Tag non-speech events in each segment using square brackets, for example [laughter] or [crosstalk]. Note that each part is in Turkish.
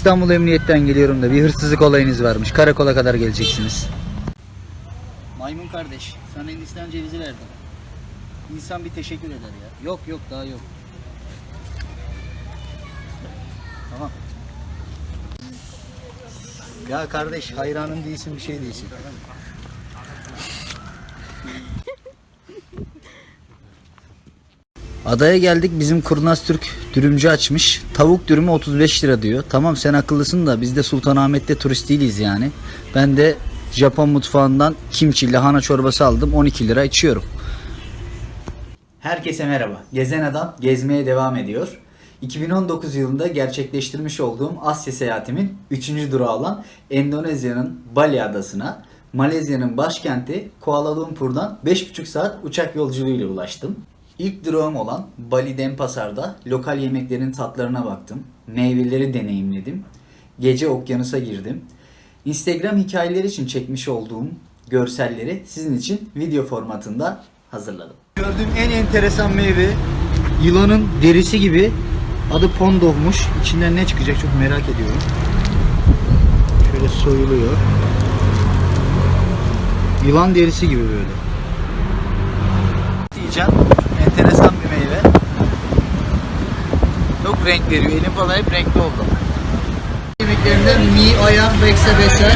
İstanbul Emniyet'ten geliyorum da bir hırsızlık olayınız varmış. Karakola kadar geleceksiniz. Maymun kardeş, sana Hindistan cevizi verdim. İnsan bir teşekkür eder ya. Yok yok daha yok. Tamam. Ya kardeş hayranım değilsin bir şey değilsin. Adaya geldik bizim Kurnaz Türk dürümcü açmış. Tavuk dürümü 35 lira diyor. Tamam sen akıllısın da biz de Sultanahmet'te turist değiliz yani. Ben de Japon mutfağından kimchi lahana çorbası aldım 12 lira içiyorum. Herkese merhaba. Gezen Adam gezmeye devam ediyor. 2019 yılında gerçekleştirmiş olduğum Asya seyahatimin 3. durağı olan Endonezya'nın Bali adasına Malezya'nın başkenti Kuala Lumpur'dan 5,5 saat uçak yolculuğuyla ulaştım. İlk durağım olan Bali Denpasar'da lokal yemeklerin tatlarına baktım. Meyveleri deneyimledim. Gece okyanusa girdim. Instagram hikayeleri için çekmiş olduğum görselleri sizin için video formatında hazırladım. Gördüğüm en enteresan meyve yılanın derisi gibi adı pondohmuş. İçinden ne çıkacak çok merak ediyorum. Şöyle soyuluyor. Yılan derisi gibi böyle. Yiyeceğim. Enteresan bir meyve. Çok renk veriyor. Elim falan hep renkli oldu. Yemeklerinde mi, ayam, bekse beser.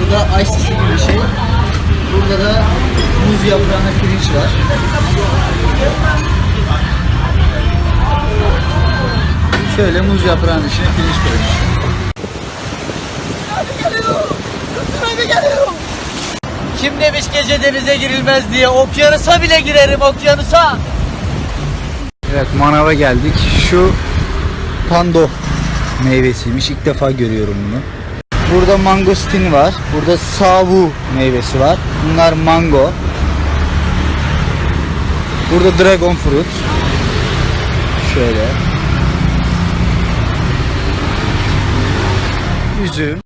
Bu da ayçiçeği gibi bir şey. Burada da muz yaprağına pirinç var. Şöyle muz yaprağının içine pirinç koymuş. Kim demiş gece denize girilmez diye? Okyanusa bile girerim okyanusa. Evet manava geldik. Şu pando meyvesiymiş. İlk defa görüyorum bunu. Burada mangostin var. Burada savu meyvesi var. Bunlar mango. Burada dragon fruit. Şöyle. Üzüm.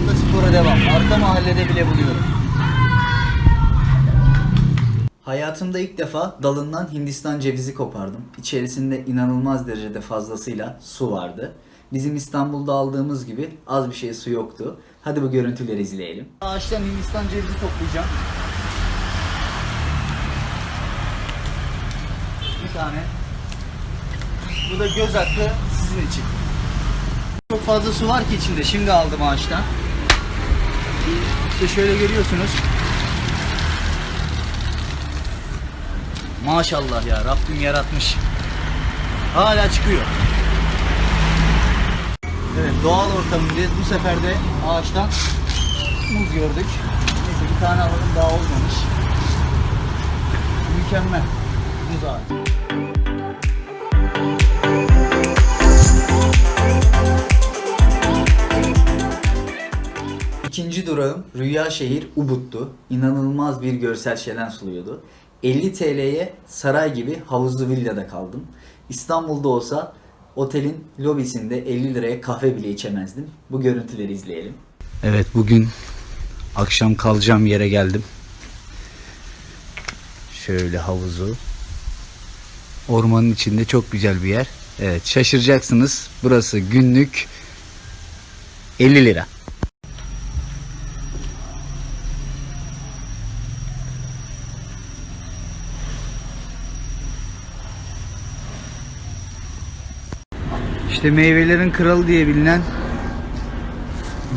Burada spora devam. Arka mahallede bile buluyorum. Hayatımda ilk defa dalından Hindistan cevizi kopardım. İçerisinde inanılmaz derecede fazlasıyla su vardı. Bizim İstanbul'da aldığımız gibi az bir şey su yoktu. Hadi bu görüntüleri izleyelim. Ağaçtan Hindistan cevizi toplayacağım. Bir tane. Bu da göz hakkı sizin için. Çok fazla su var ki içinde. Şimdi aldım ağaçtan. İşte şöyle görüyorsunuz. Maşallah ya Rabbim yaratmış. Hala çıkıyor. Evet doğal ortamındayız. Bu sefer de ağaçtan muz gördük. Neyse bir tane alalım daha olmamış. Mükemmel. Muz ağacı. İkinci durağım Rüya Şehir Ubud'du. İnanılmaz bir görsel şelen sunuyordu. 50 TL'ye saray gibi havuzlu villada kaldım. İstanbul'da olsa otelin lobisinde 50 liraya kahve bile içemezdim. Bu görüntüleri izleyelim. Evet bugün akşam kalacağım yere geldim. Şöyle havuzu. Ormanın içinde çok güzel bir yer. Evet şaşıracaksınız. Burası günlük 50 lira. İşte meyvelerin kralı diye bilinen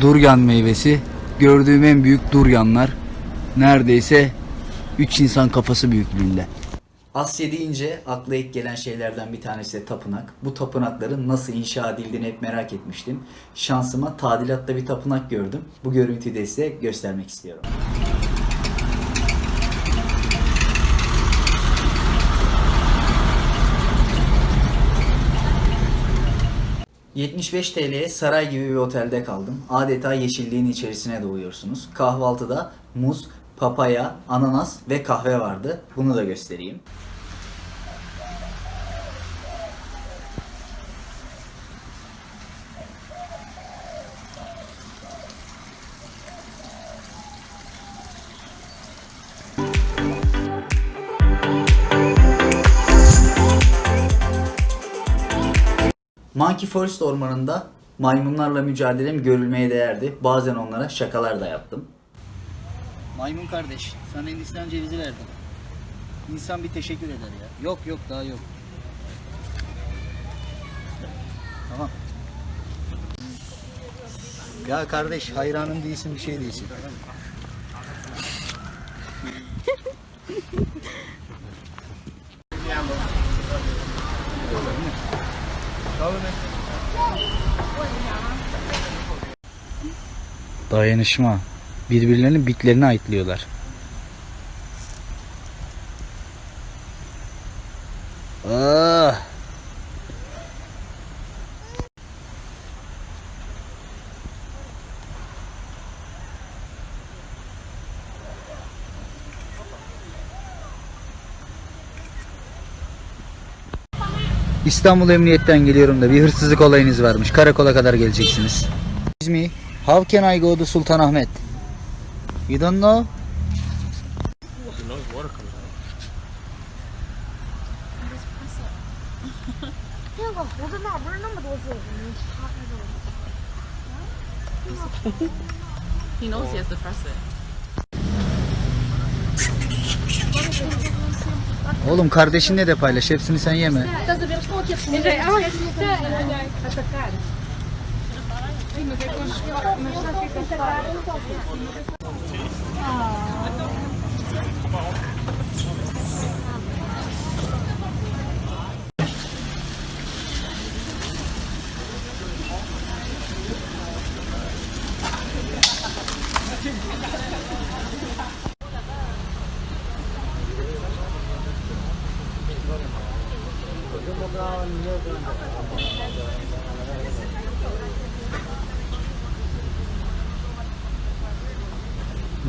duryan meyvesi. Gördüğüm en büyük duryanlar. Neredeyse 3 insan kafası büyüklüğünde. Asya deyince akla ilk gelen şeylerden bir tanesi de tapınak. Bu tapınakların nasıl inşa edildiğini hep merak etmiştim. Şansıma tadilatta bir tapınak gördüm. Bu görüntüyü de size göstermek istiyorum. ...75 TL'ye saray gibi bir otelde kaldım. Adeta yeşilliğin içerisine doğuyorsunuz. Kahvaltıda muz, papaya, ananas ve kahve vardı. Bunu da göstereyim. Monkey Forest ormanında maymunlarla mücadelem görülmeye değerdi. Bazen onlara şakalar da yaptım. Maymun kardeş, sana Hindistan cevizi verdim. İnsan bir teşekkür eder ya. Yok yok daha yok. Tamam. Ya kardeş hayranım değilsin bir şey değilsin. [laughs] Dayanışma. Birbirlerinin bitlerini ayıtlıyorlar. İstanbul Emniyet'ten geliyorum da bir hırsızlık olayınız varmış. Karakola kadar geleceksiniz. Excuse me. How can I go to Sultanahmet? You don't know? He knows he has to press it. Oğlum kardeşinle de paylaş. Hepsini sen yeme. 那个。He knows he has to press it. Oğlum kardeşinle de paylaş. Hepsini sen yeme.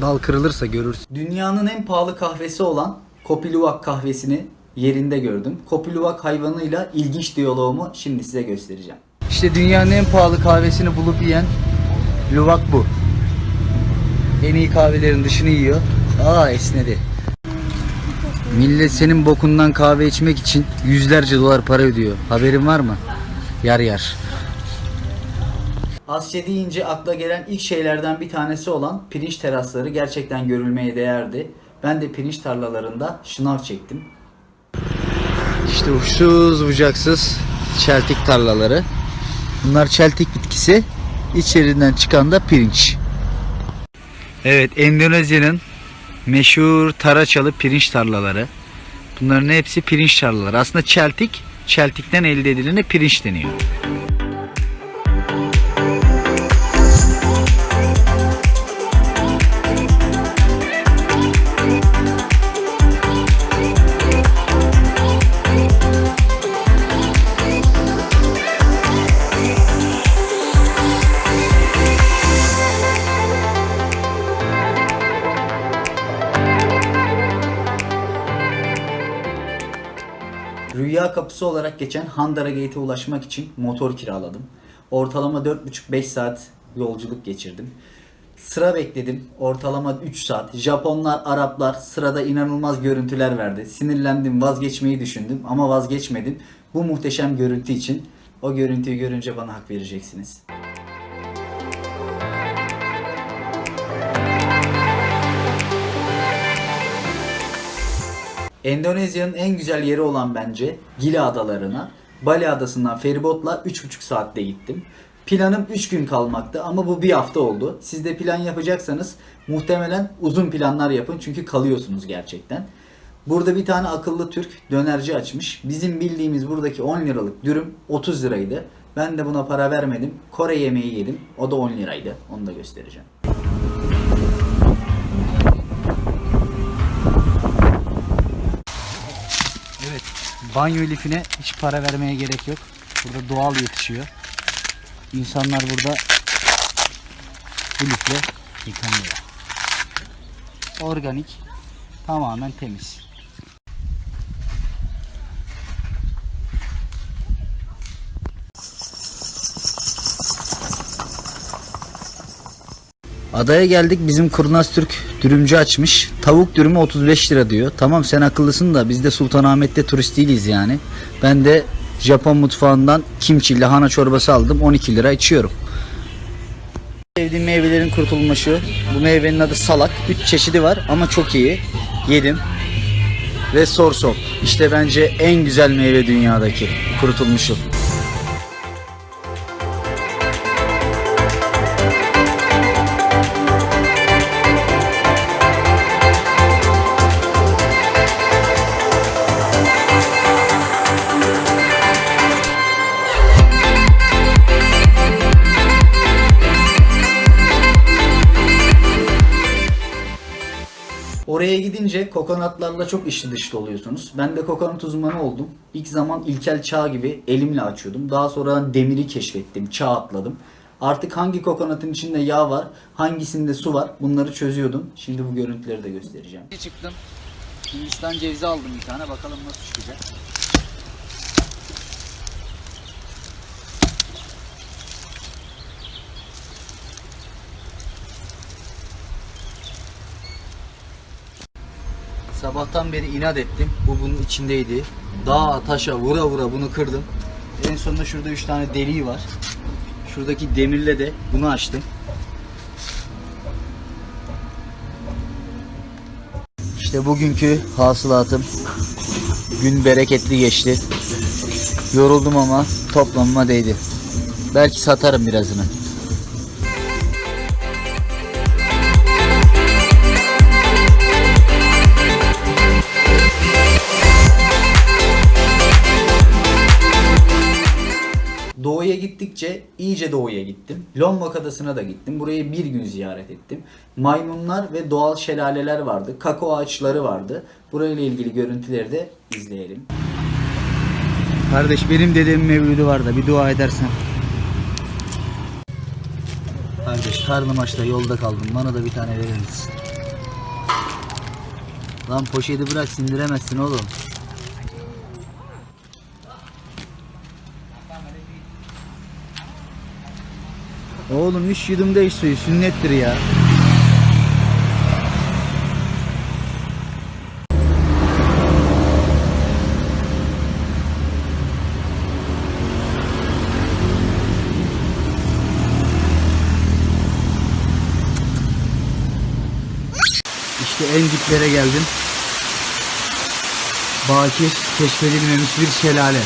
Dal kırılırsa görürsün. Dünyanın en pahalı kahvesi olan Kopi Luwak kahvesini yerinde gördüm. Kopi Luwak hayvanıyla ilginç diyaloğumu şimdi size göstereceğim. İşte dünyanın en pahalı kahvesini bulup yiyen Luwak bu. En iyi kahvelerin dışını yiyor. Aa esnedi. Millet senin bokundan kahve içmek için yüzlerce dolar para ödüyor. Haberin var mı? Yar yar. Asya deyince akla gelen ilk şeylerden bir tanesi olan pirinç terasları gerçekten görülmeye değerdi. Ben de pirinç tarlalarında şınav çektim. İşte uçsuz bucaksız çeltik tarlaları. Bunlar çeltik bitkisi. İçerinden çıkan da pirinç. Evet Endonezya'nın meşhur Taraçalı pirinç tarlaları. Bunların hepsi pirinç tarlaları. Aslında çeltik, çeltikten elde edilene pirinç deniyor. Kapısı olarak geçen Handara Gate'e ulaşmak için motor kiraladım. Ortalama 4,5-5 saat yolculuk geçirdim. Sıra bekledim. Ortalama 3 saat. Japonlar, Araplar sırada inanılmaz görüntüler verdi. Sinirlendim, vazgeçmeyi düşündüm ama vazgeçmedim. Bu muhteşem görüntü için o görüntüyü görünce bana hak vereceksiniz. Endonezya'nın en güzel yeri olan bence Gili Adalarına. Bali Adası'ndan feribotla 3,5 saatte gittim. Planım 3 gün kalmaktı ama bu bir hafta oldu. Siz de plan yapacaksanız muhtemelen uzun planlar yapın çünkü kalıyorsunuz gerçekten. Burada bir tane akıllı Türk dönerci açmış. Bizim bildiğimiz buradaki 10 liralık dürüm 30 liraydı. Ben de buna para vermedim. Kore yemeği yedim. O da 10 liraydı. Onu da göstereceğim. Evet. Banyo lifine hiç para vermeye gerek yok. Burada doğal yetişiyor. İnsanlar burada bu lifle yıkanıyor. Organik. Tamamen temiz. Adaya geldik bizim Kurnaz Türk dürümcü açmış. Tavuk dürümü 35 lira diyor. Tamam sen akıllısın da biz de Sultanahmet'te turist değiliz yani. Ben de Japon mutfağından kimchi lahana çorbası aldım. 12 lira içiyorum. Sevdiğim meyvelerin kurtulmuşu. Bu meyvenin adı salak. 3 çeşidi var ama çok iyi. Yedim. Ve sorsop. İşte bence en güzel meyve dünyadaki. Kurutulmuşu. Oraya gidince kokonatlarla çok içli dışlı oluyorsunuz. Ben de kokonat uzmanı oldum. İlk zaman ilkel çağ gibi elimle açıyordum. Daha sonra demiri keşfettim, çağ atladım. Artık hangi kokonatın içinde yağ var, hangisinde su var bunları çözüyordum. Şimdi bu görüntüleri de göstereceğim. Çıktım. Hindistan cevizi aldım bir tane. Bakalım nasıl çıkacak. Sabahtan beri inat ettim. Bu bunun içindeydi. Dağa taşa vura vura bunu kırdım. En sonunda şurada 3 tane deliği var. Şuradaki demirle de bunu açtım. İşte bugünkü hasılatım. Gün bereketli geçti. Yoruldum ama toplamıma değdi. Belki satarım birazını. Gittikçe iyice doğuya gittim. Lombok Adası'na da gittim. Burayı bir gün ziyaret ettim. Maymunlar ve doğal şelaleler vardı. Kakao ağaçları vardı. Burayla ilgili görüntüleri de izleyelim. Kardeş benim dedemin mevlüdü var da bir dua edersen. Kardeş karnım açta yolda kaldım. Bana da bir tane verir misin? Lan poşeti bırak sindiremezsin oğlum. Oğlum üç yudumda iç suyu sünnettir ya. İşte en diplere geldim. Bakir keşfedilmemiş bir şelale.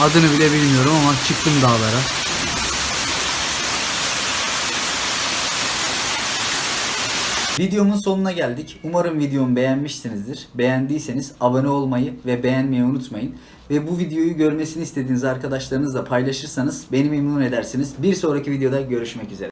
Adını bile bilmiyorum ama çıktım dağlara. Videomun sonuna geldik. Umarım videomu beğenmişsinizdir. Beğendiyseniz abone olmayı ve beğenmeyi unutmayın. Ve bu videoyu görmesini istediğiniz arkadaşlarınızla paylaşırsanız beni memnun edersiniz. Bir sonraki videoda görüşmek üzere.